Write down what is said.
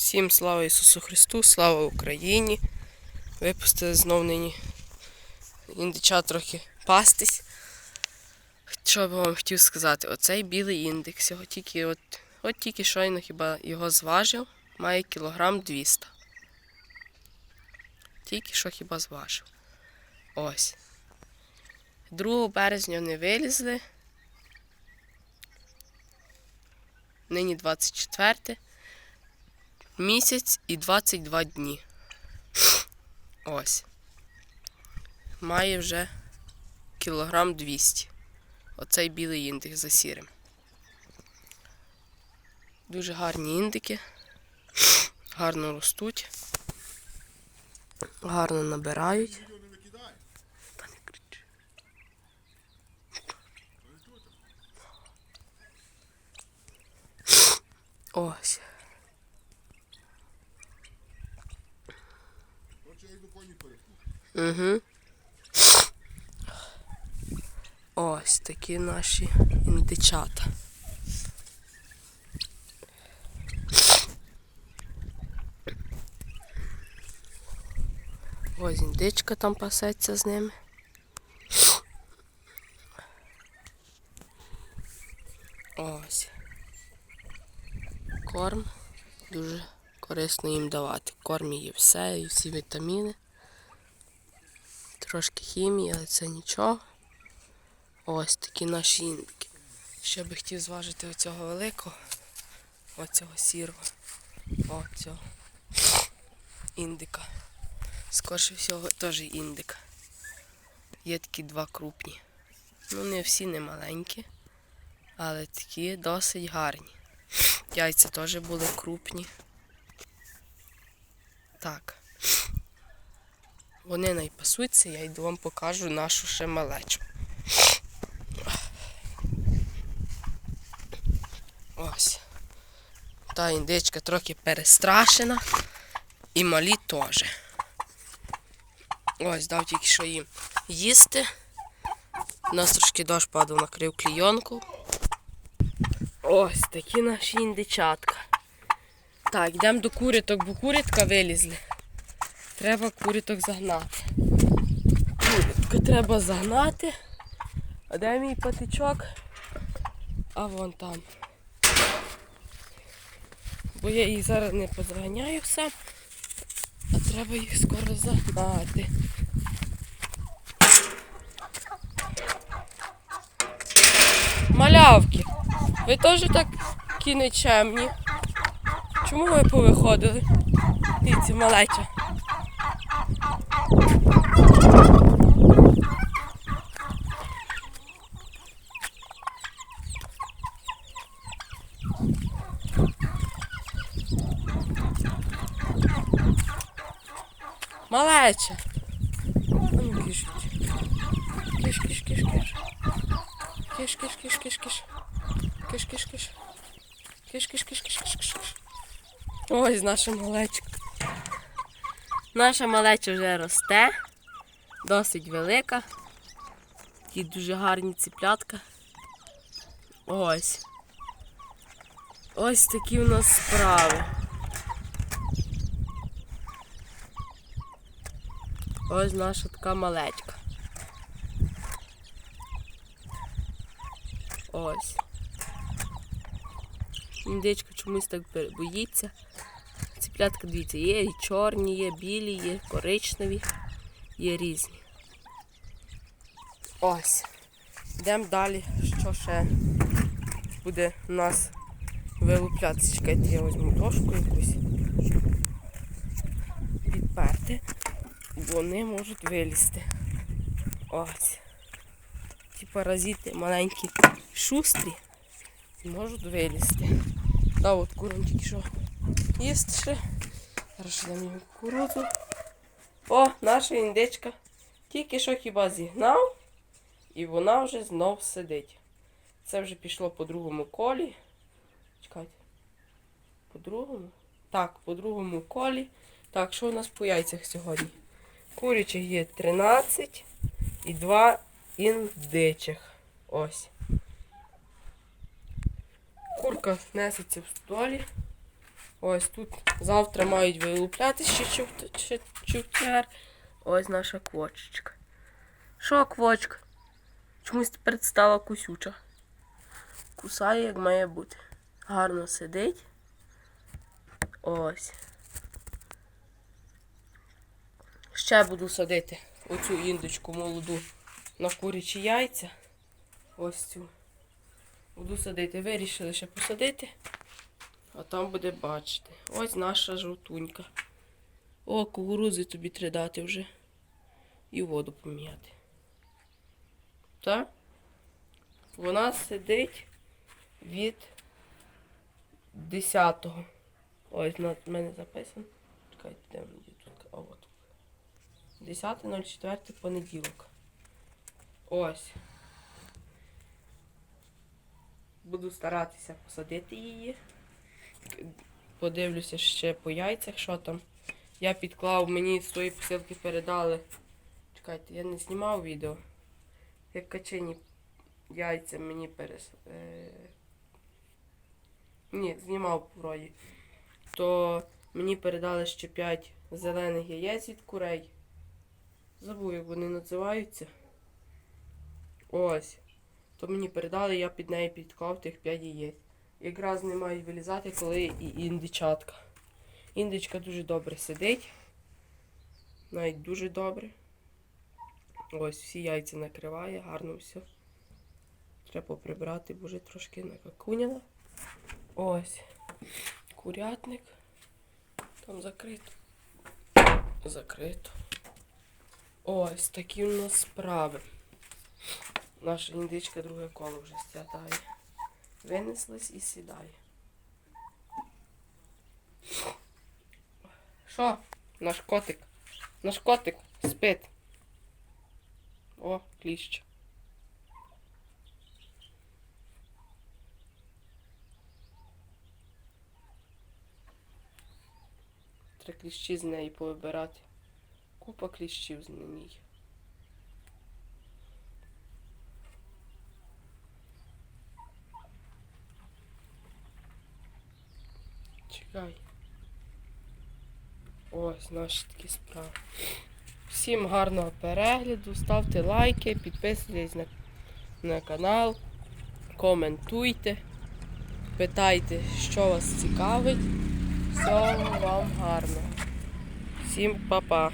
Всім слава Ісусу Христу, слава Україні. Випустили знов нині індича трохи пастись. Що би вам хотів сказати? Оцей білий індекс, його тільки от, от тільки щойно хіба його зважив, має кілограм 200. Тільки що хіба зважив. Ось. 2 березня не вилізли. Нині 24 місяць і 22 дні. Ось. Має вже кілограм 200. Оцей білий індик за сірим. Дуже гарні індики. Гарно ростуть. Гарно набирають. Ось. Угу. Ось такі наші індичата. Ось індичка там пасеться з ними. Ось. Корм. Дуже корисно їм давати. В кормі є все, і всі вітаміни. Трошки хімії, але це нічого. Ось такі наші індики. Ще би хотів зважити оцього великого, оцього сірого, оцього індика. Скорше всього теж індик. Є такі два крупні. Ну, не всі не маленькі, але такі досить гарні. Яйця теж були крупні. Так. Вони найпасуться, я йду вам покажу нашу ще малечу. Ось. Та індичка трохи перестрашена. І малі теж. Ось, дав тільки що їм їсти. У нас трошки дощ падав, накрив клійонку. Ось такі наші індичатка. Так, йдемо до куряток, бо курятка вилізли. Треба куряток загнати. Курятка треба загнати. А де мій патичок? А вон там. Бо я їх зараз не позаганяю все, а треба їх скоро загнати. Малявки, ви теж так нечемні? Чому ви повиходили? Дивіться, малеча. Малеча. А ну кишуть. Киш, киш, киш, киш. Киш, киш, киш, киш, киш. Киш, киш, киш. Киш, киш, киш, киш, киш, киш. Ось наша малечка. Наша малеча вже росте. Досить велика. Такі дуже гарні ціплятка. Ось. Ось такі у нас справи. Ось наша така малечка. Ось. Індичка чомусь так боїться. Ціплятка, дивіться, є і чорні, є білі, є коричневі, є різні. Ось. Йдемо далі, що ще буде у нас вилуплятися. Чекайте, я візьму дошку якусь. Вони можуть вилізти. Ось. Ті паразити маленькі шустрі можуть вилізти. Да, от курам тільки що їсти ще. Зараз дам їм кукурудзу. О, наша індичка. Тільки що хіба зігнав, і вона вже знов сидить. Це вже пішло по другому колі. Чекайте. По другому? Так, по другому колі. Так, що у нас по яйцях сьогодні? Курячих є 13 і 2 індичих. Ось. Курка несеться в столі. Ось тут завтра мають вилупляти ще чув- Ось наша квочечка. Що, квочка? Чомусь тепер стала кусюча. Кусає, як має бути. Гарно сидить. Ось. Ще буду садити оцю індичку молоду на курячі яйця. Ось цю. Буду садити. Вирішили ще посадити. А там буде бачити. Ось наша жовтунька. О, кукурузи тобі треба дати вже. І воду поміняти. Так? Вона сидить від 10-го. Ось на мене записано. Чекайте, де вона. 10.04 понеділок. Ось. Буду старатися посадити її. Подивлюся ще по яйцях, що там. Я підклав, мені з тої посилки передали. Чекайте, я не знімав відео. Як качені яйця мені перес... Е... Ні, знімав вроді. То мені передали ще 5 зелених яєць від курей. Забув, як вони називаються. Ось. То мені передали, я під неї підклав тих 5 яєць. Якраз не мають вилізати, коли і індичатка. Індичка дуже добре сидить. Навіть дуже добре. Ось всі яйця накриває, гарно все. Треба прибрати, бо вже трошки накакуняла. Ось. Курятник. Там закрито. Закрито. Ось такі у нас справи. Наша індичка друге коло вже сядає. Винеслась і сідає. Що? Наш котик. Наш котик спить. О, кліщ. Треба кліщі з неї повибирати. Купа кліщів з ній. Чекай. Ось наші такі справи. Всім гарного перегляду, ставте лайки, підписуйтесь на, на канал, коментуйте, питайте, що вас цікавить. Всього вам гарного. Всім па-па.